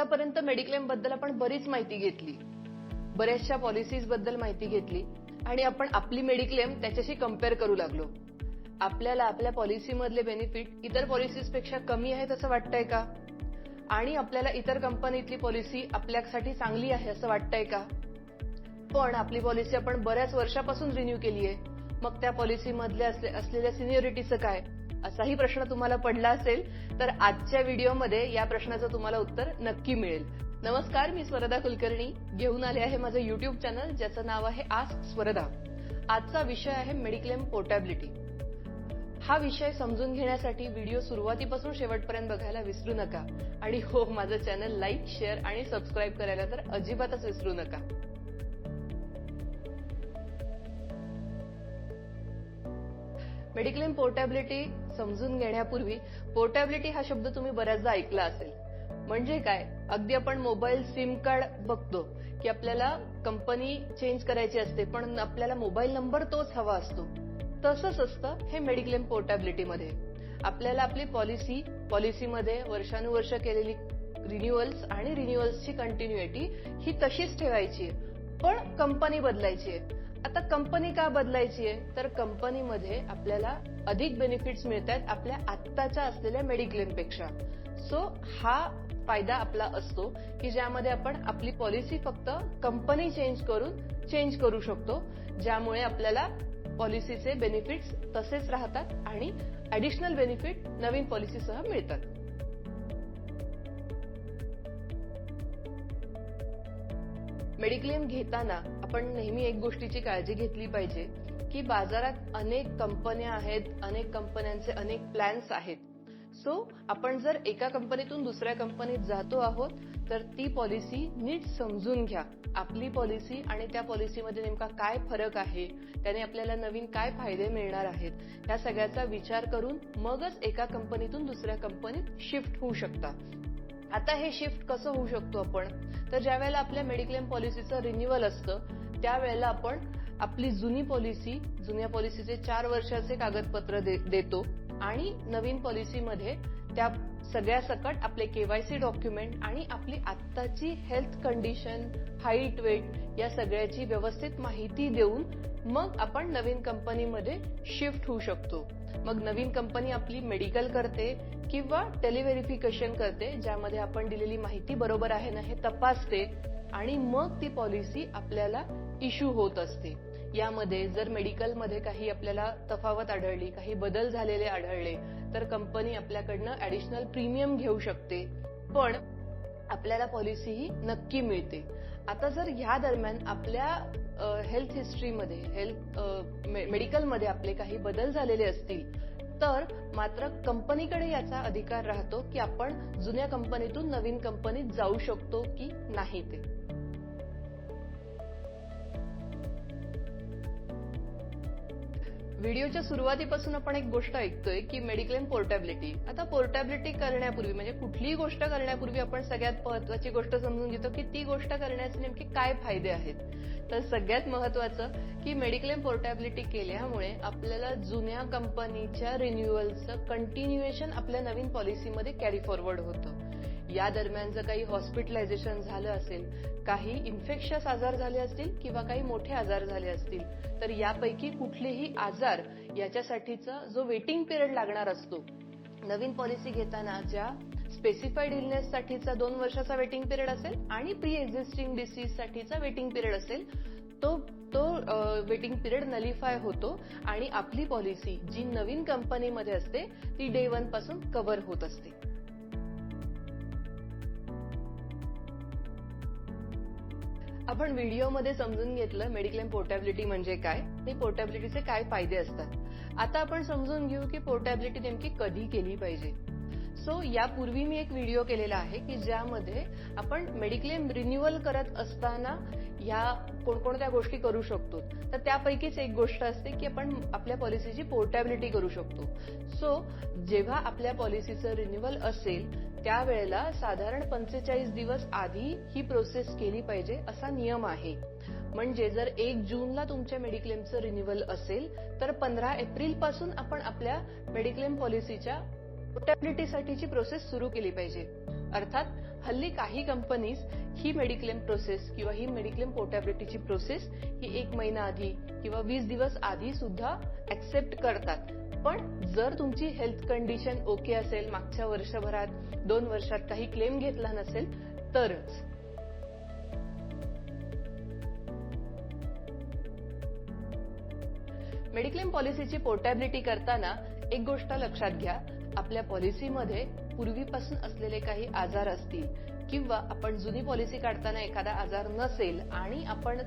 आतापर्यंत मेडिक्लेमबद्दल आपण बरीच माहिती घेतली. बऱ्याचशा पॉलिसीजबद्दल माहिती घेतली. आणि आपण आपली मेडिक्लेम त्याच्याशी कंपेअर करू लागलो. आपल्याला आपल्या पॉलिसीमधले बेनिफिट इतर पॉलिसीजपेक्षा कमी आहेत असं वाटतंय का? आणि आपल्याला इतर कंपनीतली पॉलिसी आपल्यासाठी चांगली आहे असं वाटतंय का? पण आपली पॉलिसी आपण बऱ्याच वर्षापासून रिन्यू केली आहे मग त्या पॉलिसीमधल्या असले- असलेल्या सिनियरिटीचं काय? असाही प्रश्न तुम्हाला पडला असेल तर आजच्या व्हिडिओमध्ये या प्रश्नाचं तुम्हाला उत्तर नक्की मिळेल. नमस्कार मी स्वरदा कुलकर्णी. घेऊन आले आहे माझं युट्यूब चॅनल ज्याचं नाव आहे आस्क स्वरदा. आजचा विषय आहे मेडिक्लेम पोर्टॅबिलिटी. हा विषय समजून घेण्यासाठी व्हिडिओ सुरुवातीपासून शेवटपर्यंत बघायला विसरू नका. आणि हो माझं चॅनल लाईक शेअर आणि सबस्क्राईब करायला तर अजिबातच विसरू नका. मेडिक्लेम पोर्टॅबिलिटी समजून घेण्यापूर्वी पोर्टेबिलिटी हा शब्द तुम्ही बऱ्याचदा ऐकला असेल. म्हणजे काय? अगदी आपण मोबाईल सिम कार्ड बघतो की आपल्याला कंपनी चेंज करायची असते पण आपल्याला मोबाईल नंबर तोच हवा असतो. तसंच असतं हे मेडिक्लेम पोर्टेबिलिटीमध्ये. आपल्याला आपली पॉलिसी पॉलिसीमध्ये वर्षानुवर्ष केलेली रिन्युअल्स आणि रिन्युअल्सची कंटिन्युएटी ही तशीच ठेवायची आहे पण कंपनी बदलायची आहे. आता कंपनी का बदलायची आहे? तर कंपनीमध्ये आपल्याला अधिक बेनिफिट्स मिळत आहेत आपल्या आत्ताच्या असलेल्या मेडिक्लेमपेक्षा सो हा फायदा आपला असतो की ज्यामध्ये आपण आपली पॉलिसी फक्त कंपनी चेंज करून चेंज करू शकतो ज्यामुळे आपल्याला पॉलिसीचे बेनिफिट्स तसेच राहतात आणि ऍडिशनल बेनिफिट नवीन पॉलिसीसह मिळतात. मेडिक्लेम घेताना आपण नेहमी एक गोष्टीची काळजी घेतली पाहिजे की बाजारात अनेक कंपन्या आहेत अनेक कंपन्यांचे अनेक प्लॅन्स आहेत. सो आपण जर एका कंपनीतून दुसऱ्या कंपनीत जातो आहोत तर ती पॉलिसी नीट समजून घ्या. आपली पॉलिसी आणि त्या पॉलिसीमध्ये नेमका काय फरक आहे त्याने आपल्याला नवीन काय फायदे मिळणार आहेत या सगळ्याचा विचार करून मगच एका कंपनीतून दुसऱ्या कंपनीत शिफ्ट होऊ शकता. आता हे शिफ्ट कसं होऊ शकतो आपण? तर ज्या वेळेला आपल्या मेडिक्लेम पॉलिसीचं रिन्युअल असतं त्यावेळेला आपण आपली जुनी पॉलिसी जुन्या पॉलिसीचे चार वर्षाचे कागदपत्र दे, देतो आणि नवीन पॉलिसीमध्ये त्या सगळ्या सकट आपले केवायसी डॉक्युमेंट आणि आपली आत्ताची हेल्थ कंडिशन हाईट वेट या सगळ्याची व्यवस्थित माहिती देऊन मग आपण नवीन कंपनीमध्ये शिफ्ट होऊ शकतो. मग नवीन कंपनी आपली मेडिकल करते किंवा टेलिव्हेरिफिकेशन करते ज्यामध्ये आपण दिलेली माहिती बरोबर आहे ना हे तपासते आणि मग ती पॉलिसी आपल्याला इश्यू होत असते. यामध्ये जर मेडिकलमध्ये काही आपल्याला तफावत आढळली काही बदल झालेले आढळले तर कंपनी आपल्याकडनं ऍडिशनल प्रीमियम घेऊ शकते. पण आपल्याला पॉलिसी ही नक्की मिळते. आता जर ह्या दरम्यान आपल्या हेल्थ हिस्ट्रीमध्ये हेल्थ मेडिकलमध्ये आपले काही बदल झालेले असतील तर मात्र कंपनीकडे याचा अधिकार राहतो की आपण जुन्या कंपनीतून नवीन कंपनीत जाऊ शकतो की नाही ते. व्हिडिओच्या सुरुवातीपासून आपण एक गोष्ट ऐकतोय की मेडिक्लेम पोर्टॅबिलिटी आता पोर्टॅबिलिटी करण्यापूर्वी म्हणजे कुठलीही गोष्ट करण्यापूर्वी आपण सगळ्यात महत्वाची गोष्ट समजून घेतो की ती गोष्ट करण्याचे नेमके काय फायदे आहेत. तर सगळ्यात महत्वाचं की मेडिक्लेम पोर्टॅबिलिटी केल्यामुळे आपल्याला जुन्या कंपनीच्या रिन्युअलचं कंटिन्युएशन आपल्या नवीन पॉलिसीमध्ये कॅरी फॉरवर्ड होतं. या दरम्यान जर काही हॉस्पिटलायझेशन झालं असेल काही इन्फेक्शस आजार झाले असतील किंवा काही मोठे आजार झाले असतील तर यापैकी कुठलेही आजार याच्यासाठीचा जो वेटिंग पिरियड लागणार असतो नवीन पॉलिसी घेताना ज्या स्पेसिफाईड इलनेससाठीचा दोन वर्षाचा वेटिंग पिरियड असेल आणि प्री एक्झिस्टिंग डिसीजसाठीचा वेटिंग पिरियड असेल तो तो वेटिंग पिरियड नलिफाय होतो आणि आपली पॉलिसी जी नवीन कंपनीमध्ये असते ती डे वनपासून कव्हर होत असते. आपण व्हिडिओमध्ये समजून घेतलं मेडिक्लेम पोर्टेबिलिटी म्हणजे काय आणि पोर्टेबिलिटीचे काय फायदे असतात. आता आपण समजून घेऊ की पोर्टेबिलिटी नेमकी कधी केली पाहिजे. सो यापूर्वी मी एक व्हिडिओ केलेला आहे की ज्यामध्ये आपण मेडिक्लेम रिन्युअल करत असताना ह्या कोणकोणत्या गोष्टी करू शकतो. तर त्यापैकीच एक गोष्ट असते की आपण आपल्या पॉलिसीची पोर्टॅबिलिटी करू शकतो. सो जेव्हा आपल्या पॉलिसीचं रिन्युअल असेल त्यावेळेला साधारण पंचेचाळीस दिवस आधी ही प्रोसेस केली पाहिजे असा नियम आहे. म्हणजे जर एक जूनला तुमच्या मेडिक्लेमचं रिन्युअल असेल तर पंधरा एप्रिलपासून आपण आपल्या मेडिक्लेम पॉलिसीच्या पोर्टेबिलिटीसाठीची प्रोसेस सुरू केली पाहिजे. अर्थात हल्ली काही कंपनीज ही मेडिक्लेम प्रोसेस किंवा ही मेडिक्लेम पोर्टेबिलिटीची प्रोसेस ही एक महिना आधी किंवा वीस दिवस आधी सुद्धा ऍक्सेप्ट करतात. पण जर तुमची हेल्थ कंडिशन ओके असेल मागच्या वर्षभरात दोन वर्षात काही क्लेम घेतला नसेल तरच. मेडिक्लेम पॉलिसीची पोर्टेबिलिटी करताना एक गोष्ट लक्षात घ्या. आपल्या पॉलिसीमध्ये पूर्वीपासून असलेले काही आजार असतील किंवा आपण जुनी पॉलिसी काढताना एखादा आजार नसेल आणि आपण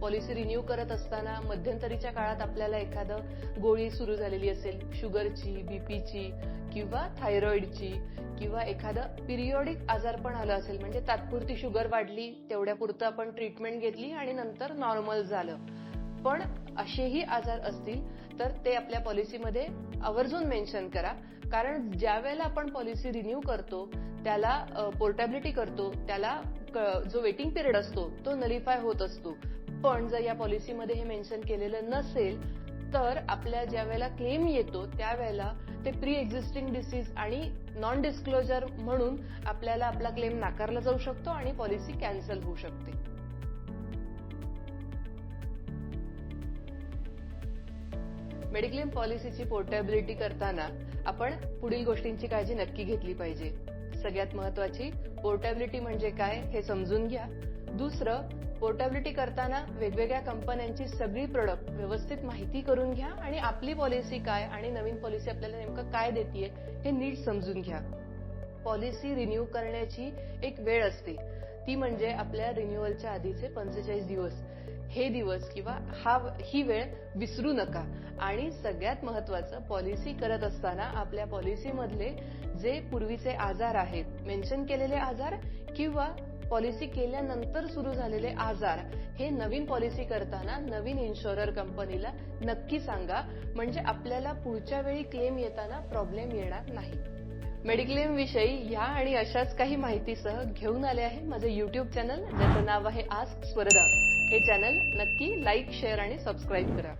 पॉलिसी रिन्यू करत असताना मध्यंतरीच्या काळात आपल्याला एखादं गोळी सुरू झालेली असेल शुगरची बीपीची किंवा थायरॉइडची किंवा एखादं पिरियॉडिक आजार पण आलं असेल म्हणजे तात्पुरती शुगर वाढली तेवढ्यापुरतं आपण ट्रीटमेंट घेतली आणि नंतर नॉर्मल झालं. पण असेही आजार असतील तर ते आपल्या पॉलिसीमध्ये आवर्जून मेन्शन करा. कारण ज्या वेळेला आपण पॉलिसी रिन्यू करतो त्याला पोर्टेबिलिटी करतो त्याला जो वेटिंग पिरियड असतो तो नलिफाय होत असतो. पण जर या पॉलिसीमध्ये हे मेन्शन केलेलं नसेल तर आपल्या ज्या वेळेला क्लेम येतो त्यावेळेला ते प्री एक्झिस्टिंग डिसीज आणि नॉन डिस्क्लोजर म्हणून आपल्याला आपला क्लेम नाकारला जाऊ शकतो आणि पॉलिसी कॅन्सल होऊ शकते. मेडिक्लेम पॉलिसीची पोर्टेबिलिटी करताना आपण पुढील गोष्टींची काळजी नक्की घेतली पाहिजे. सगळ्यात महत्वाची पोर्टेबिलिटी म्हणजे काय हे समजून घ्या. दुसरं पोर्टेबिलिटी करताना वेगवेगळ्या कंपन्यांची सगळी प्रोडक्ट व्यवस्थित माहिती करून घ्या आणि आपली पॉलिसी काय आणि नवीन पॉलिसी आपल्याला नेमकं काय देते हे नीट समजून घ्या. पॉलिसी रिन्यू करण्याची एक वेळ असते. ती म्हणजे आपल्या रिन्युअलच्या आधीचे पंचेचाळीस दिवस. हे दिवस किंवा हा ही वेळ विसरू नका. आणि सगळ्यात महत्वाचं पॉलिसी करत असताना आपल्या पॉलिसीमधले जे पूर्वीचे आजार आहेत मेन्शन केलेले आजार किंवा पॉलिसी केल्यानंतर सुरू झालेले आजार हे नवीन पॉलिसी करताना नवीन इन्शुरर कंपनीला नक्की सांगा. म्हणजे आपल्याला पुढच्या वेळी क्लेम येताना प्रॉब्लेम येणार नाही. मेडिक्लेम विषयी ह्या आणि अशाच काही माहितीसह घेऊन आले आहे माझं युट्यूब चॅनल ज्याचं नाव आहे आस्क स्वरदा. हे चॅनल नक्की लाईक शेअर आणि सबस्क्राईब करा.